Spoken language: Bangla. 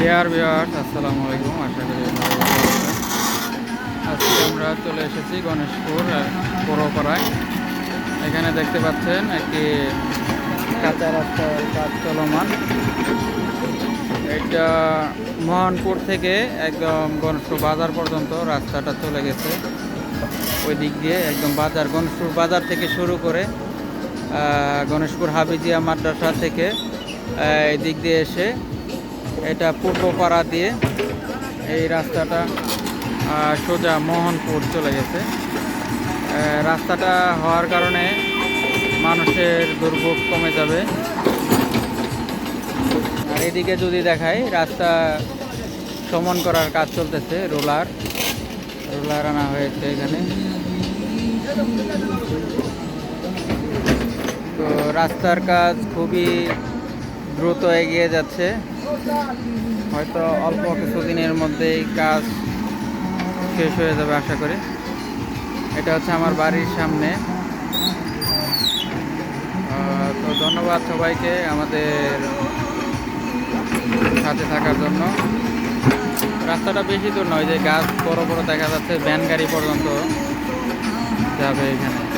ডিয়ার ভিউয়ার্স আসসালামু আলাইকুম, আশা করি আজকে আমরা চলে এসেছি গণেশপুর পৌরপাড়ায় এখানে দেখতে পাচ্ছেন একটি কাঁচা রাস্তার কাজ চলমান। এটা মোহনপুর থেকে একদম গণেশপুর বাজার পর্যন্ত রাস্তাটা চলে গেছে। ওই দিক দিয়ে একদম বাজার, গণেশপুর বাজার থেকে শুরু করে গণেশপুর হাবিজিয়া মাদ্রাসা থেকে এই দিক দিয়ে এসে এটা পূর্বপাড়া দিয়ে এই রাস্তাটা সোজা মোহনপুর চলে গেছে। রাস্তাটা হওয়ার কারণে মানুষের দুর্ভোগ কমে যাবে। আর এদিকে যদি দেখাই, রাস্তা সমান করার কাজ চলতেছে, রোলার। রোলার আনা হয়েছে এখানে। তো রাস্তার কাজ খুবই দ্রুত এগিয়ে যাচ্ছে। হয়তো অল্প কিছুদিনের মধ্যেই কাজ শেষ হয়ে যাবে আশা করি। এটা হচ্ছে আমার বাড়ির সামনে। তো ধন্যবাদ সবাইকে আমাদের সাথে থাকার জন্য। রাস্তাটা বেশি দূর নয়, যে গাছ বড় বড় দেখা যাচ্ছে, ভ্যান গাড়ি পর্যন্ত যাবে এখানে।